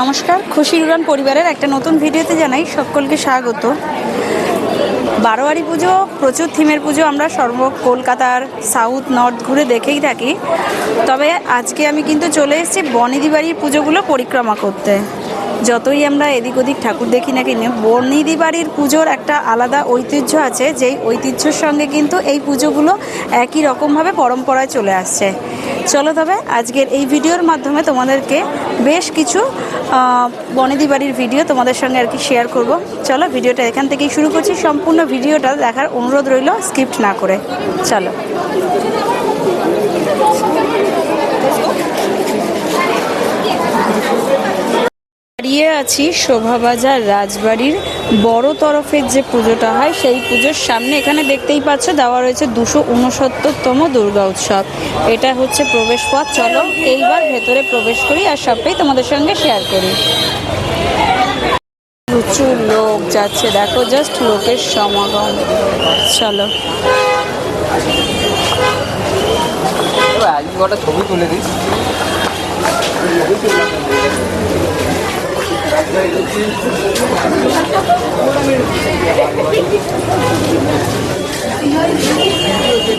নমস্কার, খুশি উড়ান পরিবারের একটা নতুন ভিডিওতে জানাই সকলকে স্বাগত। বারোয়ারি পুজো, প্রচুর থিমের পুজো আমরা সর্ব কলকাতার সাউথ নর্থ ঘুরে দেখেই থাকি। তবে আজকে আমি কিন্তু চলে এসেছি বনিদি বাড়ির পুজোগুলো পরিক্রমা করতে। যতই আমরা এদিক ওদিক ঠাকুর দেখি না কিনে বর্ণিদি বাড়ির পুজোর একটা আলাদা ঐতিহ্য আছে, যেই ঐতিহ্যের সঙ্গে কিন্তু এই পুজোগুলো একই রকমভাবে পরম্পরায় চলে আসছে। চলো তবে আজকের এই ভিডিওর মাধ্যমে তোমাদেরকে বেশ কিছু বনেদি বাড়ির ভিডিও তোমাদের সঙ্গে আর কি শেয়ার করব। চলো ভিডিওটা এখান থেকেই শুরু করছি। সম্পূর্ণ ভিডিওটা দেখার অনুরোধ রইল স্কিপ্ট না করে। চলো। দাঁড়িয়ে আছি শোভাবাজার রাজবাড়ির বড় তরফের যে পুজোটা হয়, সেই পুজোর সামনে। এখানে দেখতেই পাচ্ছ, দেওয়া রয়েছে দুশো উনসত্তরতম দুর্গা উৎসব। এটা হচ্ছে প্রবেশ পথ চলো এইবার ভেতরে প্রবেশ করি আর সবটাই তোমাদের সঙ্গে শেয়ার করি। প্রচুর লোক যাচ্ছে। দেখো জাস্ট লোকের সমাগম। চলো।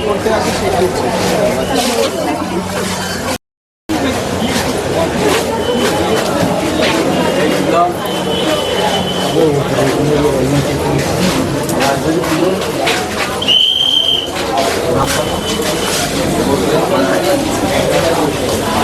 করতে আসে সে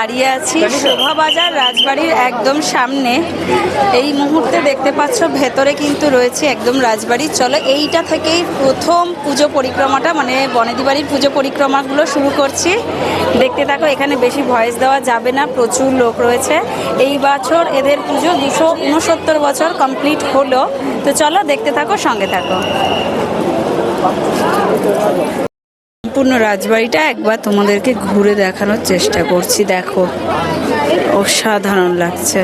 দাঁড়িয়ে আছি শোভাবাজার রাজবাড়ির একদম সামনে। এই মুহূর্তে দেখতে পাচ্ছ ভেতরে কিন্তু রয়েছে একদম রাজবাড়ি। চলো এইটা থেকেই প্রথম পুজো পরিক্রমাটা মানে বনেদি বাড়ির পুজো পরিক্রমাগুলো শুরু করছি। দেখতে থাকো এখানে বেশি ভয়েস দেওয়া যাবে না প্রচুর লোক রয়েছে। এই বছর এদের পুজো দুশো উনসত্তর বছর কমপ্লিট হলো। তো চলো দেখতে থাকো সঙ্গে থাকো। সম্পূর্ণ রাজবাড়িটা একবার তোমাদেরকে ঘুরে দেখানোর চেষ্টা করছি দেখো। অসাধারণ লাগছে।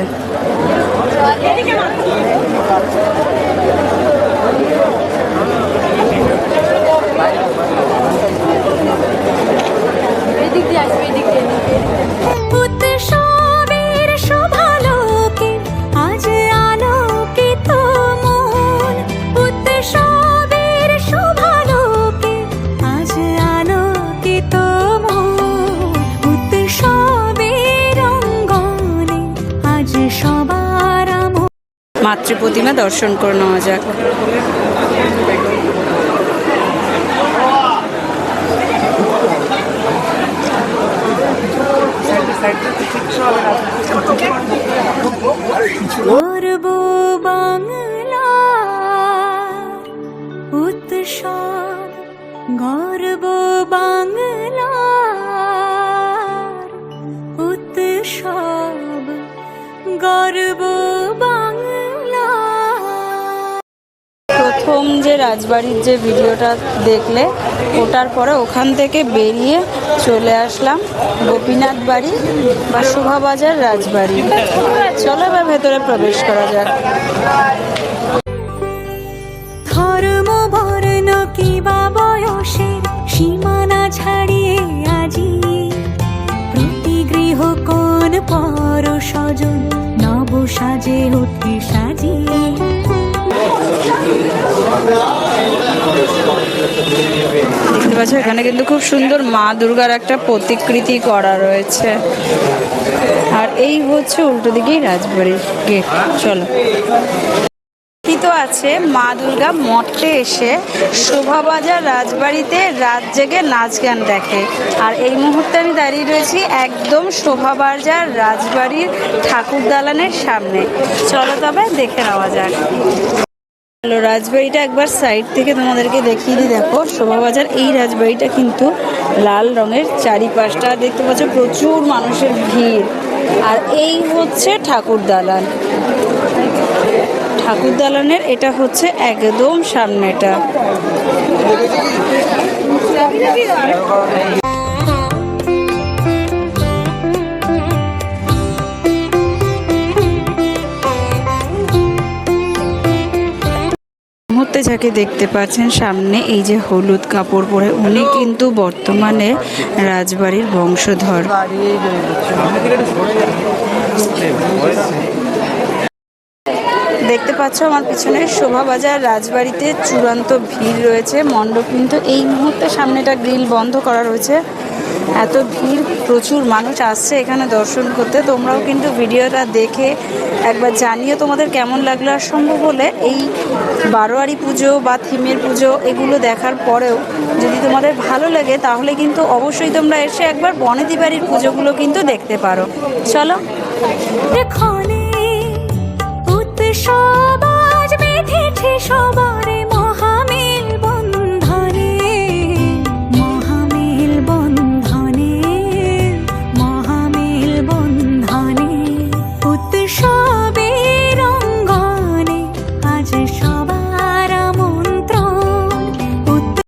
সবার মাতৃ প্রতিমা দর্শন করে নেওয়া যাক। বাংলা উৎসব গর্ব বাংলা উৎসব। গর্ব বাংলা। প্রথম যে রাজবাড়ির যে ভিডিওটা দেখলে ওটার পরে ওখান থেকে বেরিয়ে চলে আসলাম গোপীনাথ বাড়ি বা শোভাবাজার রাজবাড়ি। চলো এবার ভেতরে প্রবেশ করা যাক। ধর্ম বর্ণ কিবা বয়সের সীমানা ছাড়িয়ে আজি। প্রতি গৃহ কোন পর স্বজন নব সাজে ওঠে দেখতে পাচ্ছ, এখানে কিন্তু খুব সুন্দর মা দুর্গার একটা প্রতিকৃতি করা রয়েছে। আর এই হচ্ছে উল্টো দিকেই রাজবাড়ির গেট চলো। অবস্থিত আছে মা দুর্গা মঠে এসে শোভাবাজার রাজবাড়িতে রাত জেগে নাচ গান দেখে। আর এই মুহূর্তে আমি দাঁড়িয়ে রয়েছি একদম শোভাবাজার রাজবাড়ির ঠাকুর দালানের সামনে। চলো তবে দেখে নেওয়া যাক। হ্যালো, রাজবাড়িটা একবার সাইড থেকে তোমাদেরকে দেখিয়ে দিই। দেখো, শোভাবাজার এই রাজবাড়িটা কিন্তু লাল রঙের চারিপাশটা। দেখতে পাচ্ছ, প্রচুর মানুষের ভিড়। আর এই হচ্ছে ঠাকুর দালান। ঠাকুর দালানের, এটা হচ্ছে একদম সামনেটা। মুহূর্তে যাকে দেখতে পাচ্ছেন সামনে, এই যে হলুদ কাপড় পরে, উনি কিন্তু বর্তমানে রাজবাড়ির বংশধর। দেখতে পাচ্ছ আমার পিছনে শোভাবাজার রাজবাড়িতে চূড়ান্ত ভিড় রয়েছে, মণ্ডপ কিন্তু এই মুহূর্তে সামনেটা গ্রিল বন্ধ করা রয়েছে। এত ভিড়, প্রচুর মানুষ আসছে এখানে দর্শন করতে। তোমরাও কিন্তু ভিডিওটা দেখে একবার জানিও তোমাদের কেমন লাগল। আর সম্ভব হলে এই বারোয়ারি পুজো বা থিমের পুজো এগুলো দেখার পরেও যদি তোমাদের ভালো লাগে, তাহলে কিন্তু অবশ্যই তোমরা এসে একবার বনেদি বাড়ির পুজোগুলো কিন্তু দেখতে পারো। চলো। সবাজ মেধেছে সবাজ।